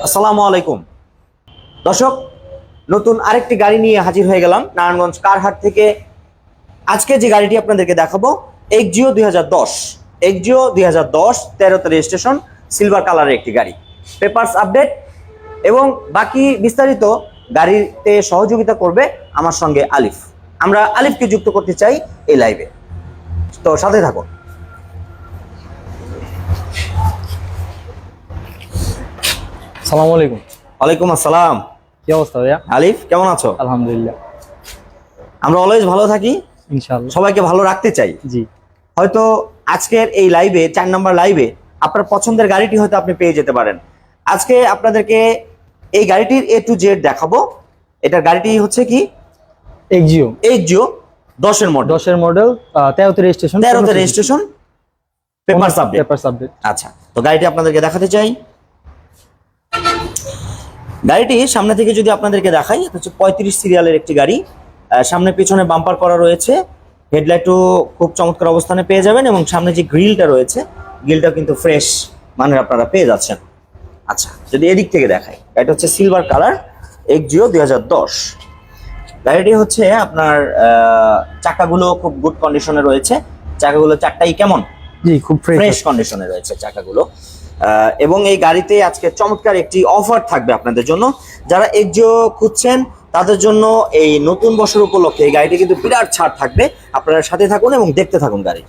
আসসালামু আলাইকুম। দর্শক, নতুন আরেকটি গাড়ি নিয়ে হাজির হয়ে গেলাম নারায়ণগঞ্জ কারহাট থেকে। আজকে যে গাড়িটি আপনাদেরকে দেখাবো এক্সজিও দুই হাজার দশ। এক্সজিও দুই হাজার দশ তেরোতে রেজিস্ট্রেশন সিলভার কালারের একটি গাড়ি। পেপারস আপডেট এবং বাকি বিস্তারিত গাড়িতে সহযোগিতা করবে আমার সঙ্গে আলিফ। আমরা আলিফকে যুক্ত করতে চাই এই লাইভে। তো সাথে থাকুন। সালাম আলাইকুম। ওয়ালাইকুম আসসালাম। কি অবস্থা ভাইয়া? আলিফ কেমন আছো? আলহামদুলিল্লাহ। আমরা অলওয়েজ ভালো থাকি। ইনশাআল্লাহ। সবাইকে ভালো রাখতে চাই। জি। হয়তো আজকের এই লাইভে চার নাম্বার লাইভে আপনার পছন্দের গাড়িটি হয়তো আপনি পেয়ে যেতে পারেন। আজকে আপনাদেরকে এই গাড়িটির এ টু জেড দেখাবো। এটার গাড়িটি হচ্ছে কি? এক্সিও জিও দশের মডেল দশের মডেল তেরোতে রেজিস্ট্রেশন তেরোতে registration paper subject paper subject আচ্ছা তো গাড়িটি আপনাদেরকে দেখাতে চাই। গাড়িটি সামনে থেকে যদি আপনাদেরকে দেখাই হচ্ছে পঁয়ত্রিশ সিরিয়ালের একটি গাড়ি। সামনে পিছনে বাম্পার করা রয়েছে। হেডলাইটও খুব চমৎকার অবস্থানে পেয়ে যাবেন এবং সামনে যে গ্রিলটা রয়েছে গ্রিলটাও কিন্তু ফ্রেশ মানের আপনারা পেয়ে যাচ্ছেন। আচ্ছা যদি এদিক থেকে দেখাই এটা হচ্ছে সিলভার কালার এক জিও দুই হাজার দশ। গাড়িটি হচ্ছে আপনার চাকাগুলো খুব গুড কন্ডিশনে রয়েছে। চাকাগুলো চারটাই কেমন? জি খুব ফ্রেশ ফ্রেশ কন্ডিশনে রয়েছে চাকাগুলো। আহ, এবং এই গাড়িতে আজকে চমৎকার একটি অফার থাকবে আপনাদের জন্য। যারা এক্সিও খুঁজছেন তাদের জন্য এই নতুন বছর উপলক্ষে এই গাড়িটি কিন্তু বিরাট ছাড় থাকবে। আপনারা সাথে থাকুন এবং দেখতে থাকুন গাড়ি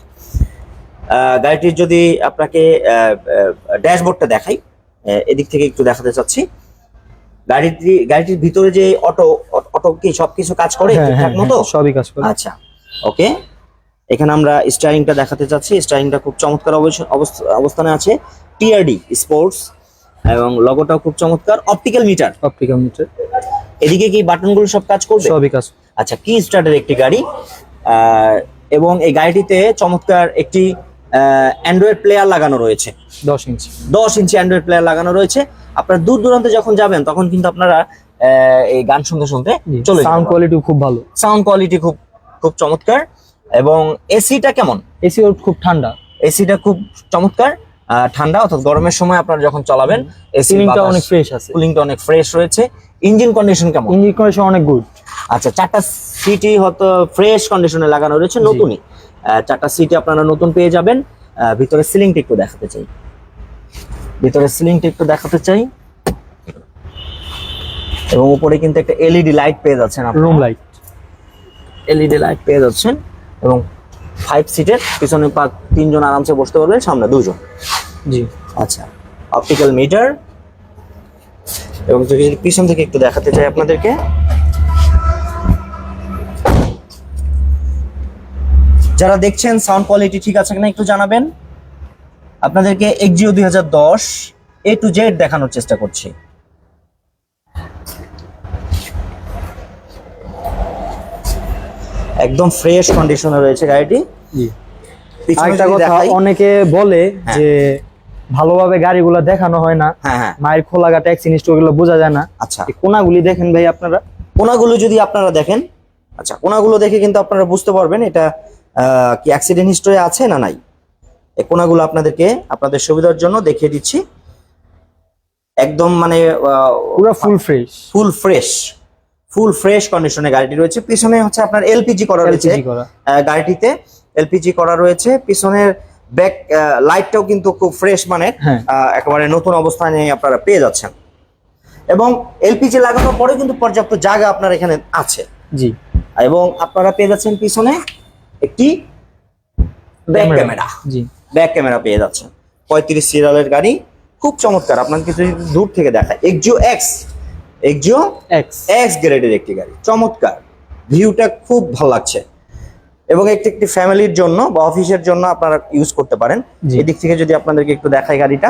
গাড়িটির যদি আপনাকে ড্যাশবোর্ডটা দেখাই এদিক থেকে একটু দেখাতে চাচ্ছি। গাড়িটি গাড়িটির ভিতরে যে অটো অটো কি সবকিছু কাজ করে? হ্যাঁ ঠিকঠাক হ্যাঁ মতো? হ্যাঁ, সবই কাজ করে। আচ্ছা ওকে এখানে আমরা স্টারিংটা দেখাতে চাচ্ছি স্টারিংটা খুব চমৎকার অবস- অবস্থ- অবস্থানে আছে। টিআরডি স্পোর্টস এবং লগোটাও খুব চমৎকার। অপটিক্যাল মিটার অপটিক্যাল মিটার এদিকে কি বাটনগুলো সব কাজ করবে? সবই কাজ। আচ্ছা কি স্টার্টের একটি গাড়ি। এবং এই গাড়িটিতে চমৎকার একটি অ্যান্ড্রয়েড প্লেয়ার লাগানো রয়েছে। দশ ইঞ্চি দশ ইঞ্চি অ্যান্ড্রয়েড প্লেয়ার লাগানো রয়েছে। আপনারা দূর দূরান্তে যখন যাবেন তখন কিন্তু আপনারা এই গান শুনতে শুনতে চলে সাউন্ড কোয়ালিটি খুব ভালো। সাউন্ড কোয়ালিটি খুব খুব চমৎকার। এবং এসিটা কেমন? এসি ওর খুব ঠান্ডা। এসিটা খুব চমৎকার। ঠান্ডা অর্থাৎ গরমের সময় আপনারা যখন চালাবেন এসি সিলিংটা অনেক ফ্রেশ আছে। কুলিংটা অনেক ফ্রেশ রয়েছে। ইঞ্জিন কন্ডিশন কেমন? ইঞ্জিন কন্ডিশন অনেক গুড আচ্ছা চারটা সিটি হয়তো ফ্রেশ কন্ডিশনে লাগানো রয়েছে নতুনই। চারটা সিটি আপনারা নতুন পেয়ে যাবেন। ভিতরে সিলিংটা একটু দেখাতে চাই। ভিতরে সিলিংটা একটু দেখাতে চাই। এবং উপরে কিন্তু একটা এলইডি লাইট পেয়ে যাচ্ছেন আপনারা। রুম লাইট এলইডি লাইট পেয়ে যাচ্ছেন। এবং ফাইভ সিটের পিছনে পা তিনজন আরামসে বসতে পারবেন সামনে দুজন। জি। আচ্ছা অপটিক্যাল মিটার এবং যদি পিছন থেকে একটু দেখাতে চাই আপনাদেরকে। যারা দেখছেন সাউন্ড কোয়ালিটি ঠিক আছে কিনা একটু জানাবেন। আপনাদেরকে এক্সিও দুই হাজার দশ এ টু জেড দেখানোর চেষ্টা করছি। একদম ফ্রেশ কন্ডিশনে রয়েছে গাড়িটি। যদি কথা অনেকে বলে হ্যাঁ। যে ভালোভাবে গাড়িগুলো দেখানো হয় না। হ্যাঁ হ্যাঁ। মায়ের খোলা গাটা অ্যাক্সিডেন্ট ওগুলো বোঝা যায় না। আচ্ছা। কোনাগুলি দেখেন ভাই আপনারা। কোনাগুলো যদি আপনারা দেখেন আচ্ছা কোনাগুলো দেখে কিন্তু আপনারা বুঝতে পারবেন এটা আহ, কি অ্যাক্সিডেন্ট হিস্টরি আছে না নাই। এই কোনাগুলো আপনাদেরকে আপনাদের সুবিধার জন্য দেখিয়ে দিচ্ছি। একদম মানে পুরো full fresh full fresh full fresh কন্ডিশনে গাড়িটি রয়েছে। পিছনে হচ্ছে আপনার এলপিজি করা রয়েছে। গাড়িটিতে এলপিজি করা রয়েছে। পিছনের ব্যাক লাইটটাও কিন্তু খুব ফ্রেশ মানে হ্যাঁ। একেবারে নতুন অবস্থানে আপনারা পেয়ে যাচ্ছেন। এবং এলপিজি লাগানোর পরে কিন্তু পর্যাপ্ত জায়গা আপনার এখানে আছে। জি। এবং আপনারা পেয়ে যাচ্ছেন পিছনে একটি ব্যাক ক্যামেরা। জি। ব্যাক ক্যামেরা পেয়ে যাচ্ছেন। পঁয়ত্রিশ সিরিয়ালের গাড়ি। খুব চমৎকার। আপনাকে যদি দূর থেকে দেখায় Axio X Axio X X গ্রেডের একটি গাড়ি। চমৎকার। ভিউটা খুব ভালো লাগছে। এবং একটি একটি ফ্যামিলির জন্য বা অফিসের জন্য আপনারা ইউজ করতে পারেন। এদিক থেকে যদি আপনাদেরকে একটু দেখাই গাড়িটা।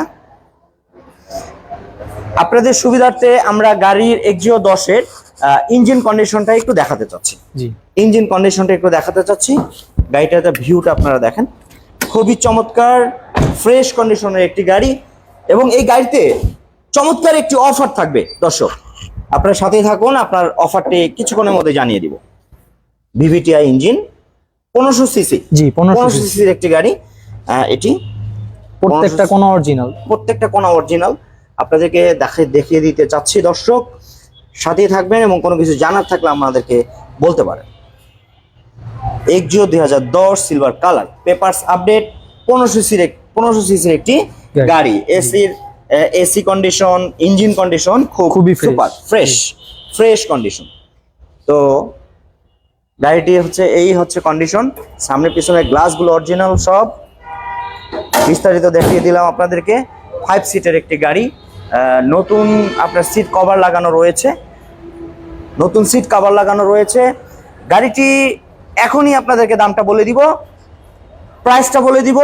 আপনাদের সুবিধার্থে আমরা গাড়ির এক্সিও দশের ইঞ্জিন কন্ডিশনটা একটু দেখাতে চাচ্ছি। জি। ইঞ্জিন কন্ডিশনটা একটু দেখাতে চাচ্ছি। গাড়িটাতে ভিউটা আপনারা দেখেন। খুবই চমৎকার ফ্রেশ কন্ডিশনের একটি গাড়ি। এবং এই গাড়িতে চমৎকার একটি অফার থাকবে দর্শক। আপনার সাথেই থাকুন আপনার অফারটি কিছুক্ষণের মধ্যে জানিয়ে দিব। ভিভিটিআই ইঞ্জিন পনেরোশো সিসি জি পনেরোশো সিসির একটি গাড়ি। এটি প্রত্যেকটা কোনো অরিজিনাল প্রত্যেকটা কোনা অরিজিনাল আপনাদেরকে দেখে দেখিয়ে দিতে চাচ্ছি দর্শক সাথেই থাকবেন এবং কোনো কিছু জানার থাকলে আমাদেরকে বলতে পারেন। এক্সিও দুই হাজার দশ সিলভার কালার পেপারস আপডেট পনেরোশো সির পনেরোশো সিসির একটি গাড়ি। গাড়ি। এসির এসি কন্ডিশন ইঞ্জিন কন্ডিশন খুব খুবই। সুপার ফ্রেশ ফ্রেশ কন্ডিশন তো গাড়িটি হচ্ছে এই হচ্ছে কন্ডিশন সামনে পিছনে গ্লাসগুলো অরিজিনাল সব। বিস্তারিত দেখিয়ে দিলাম আপনাদেরকে। ফাইভ সিটের একটি গাড়ি। নতুন আপনার সিট কভার লাগানো রয়েছে। নতুন সিট কভার লাগানো রয়েছে। গাড়িটি এখনই আপনাদেরকে দামটা বলে দিব। প্রাইসটা বলে দিব।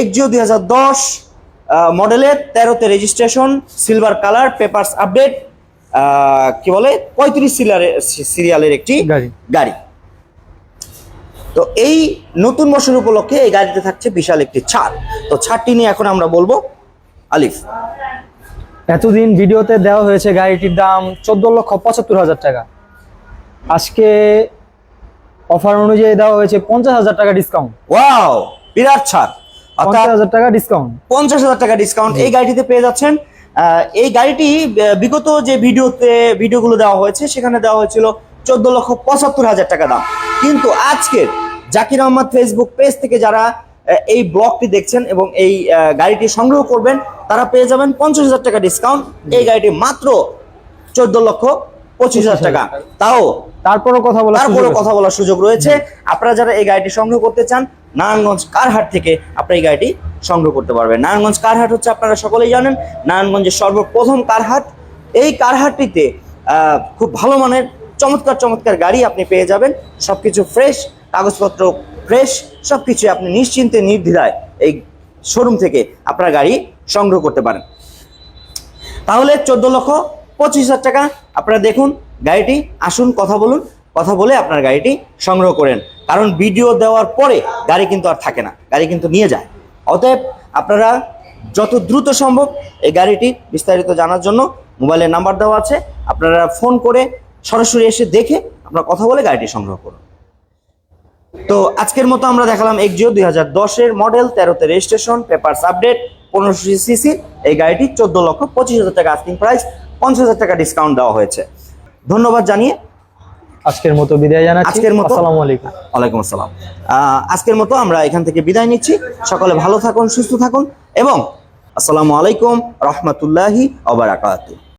এক্সিও দুই হাজার দশ। মডেলের তেরোতে registration silver colour papers update কি বলে পঁয়ত্রিশ সিরিয়ালের সিরিয়ালের একটি গাড়ি। তো এই নতুন বছর উপলক্ষে এই গাড়িতে থাকছে বিশাল একটি ছাড়। তো ছাড়টি নিয়ে এখন আমরা বলব আলিফ। এতদিন ভিডিওতে দেওয়া হয়েছে গাড়িটির দাম চোদ্দ লক্ষ পঁচাত্তর হাজার টাকা। আজকে অফার অনুযায়ী দেওয়া হয়েছে পঞ্চাশ হাজার টাকা ডিসকাউন্ট ওয়াও বিরাট ছাড়। পঞ্চাশ হাজার টাকা ডিসকাউন্ট পঞ্চাশ হাজার টাকা ডিসকাউন্ট এই গাড়িটিতে পেয়ে যাচ্ছেন এই গাড়িটি বিগত যে ভিডিওতে ভিডিওগুলো দেওয়া হয়েছে সেখানে দেওয়া হয়েছিল চোদ্দ লক্ষ পঁচাত্তর হাজার টাকা দাম। কিন্তু আজকের জাকির আহমদ ফেসবুক পেজ থেকে যারা এই ব্লগটি দেখছেন এবং এই গাড়িটি সংগ্রহ করবেন তারা পেয়ে যাবেন পঞ্চাশ হাজার টাকা ডিসকাউন্ট এই গাড়িটি মাত্র চোদ্দ লক্ষ পঁচিশ হাজার টাকা। তাও তারপরও কথা বলা তারপরে কথা বলার সুযোগ রয়েছে। আপনারা যারা এই গাড়িটি সংগ্রহ করতে চান নারায়ণগঞ্জ কারহাট থেকে আপনারা এই গাড়িটি সংগ্রহ করতে পারবেন। নারায়ণগঞ্জ কারহাট হচ্ছে আপনারা সকলেই জানেন নারায়ণগঞ্জের সর্বপ্রথম কারহাট। এই কারহাটটিতে আহ, খুব ভালো মানের চমৎকার চমৎকার গাড়ি আপনি পেয়ে যাবেন। সবকিছু ফ্রেশ কাগজপত্র ফ্রেশ সবকিছু আপনি নিশ্চিন্তে নির্দ্বিধায় এই শোরুম থেকে আপনার গাড়ি সংগ্রহ করতে পারেন। তাহলে চোদ্দ লক্ষ পঁচিশ হাজার টাকা। আপনারা দেখুন, গাড়িটি আসুন, কথা বলুন, কথা বলে আপনার গাড়িটি সংগ্রহ করেন। কারণ ভিডিও দেওয়ার পরে গাড়ি কিন্তু আর থাকে না, গাড়ি কিন্তু নিয়ে যায়। অতএব আপনারা যত দ্রুত সম্ভব এই গাড়িটি বিস্তারিত জানার জন্য মোবাইলের নাম্বার দেওয়া আছে। আপনারা ফোন করে সরাসরি এসে দেখে আপনারা কথা বলে গাড়িটি সংগ্রহ করুন। তো আজকের মতো আমরা দেখালাম এক্সিও দুই হাজার দশের মডেল, তেরোতে রেজিস্ট্রেশন, পেপারস আপডেট, পনেরোশো সিসি, এই গাড়িটি চোদ্দ লক্ষ পঁচিশ হাজার টাকা আস্কিং প্রাইস পঞ্চাশ হাজার টাকা ডিসকাউন্ট দেওয়া হয়েছে। ধন্যবাদ জানিয়ে আজকের মতো বিদায় জানাচ্ছি। আজকের মতো- আসসালামু আলাইকুম। ওয়ালাইকুম আসসালাম। আহ, আজকের মতো আমরা এখান থেকে বিদায় নিচ্ছি। সকলে ভালো থাকুন সুস্থ থাকুন এবং আসসালামু আলাইকুম রহমতুল্লাহি অবরাকাতু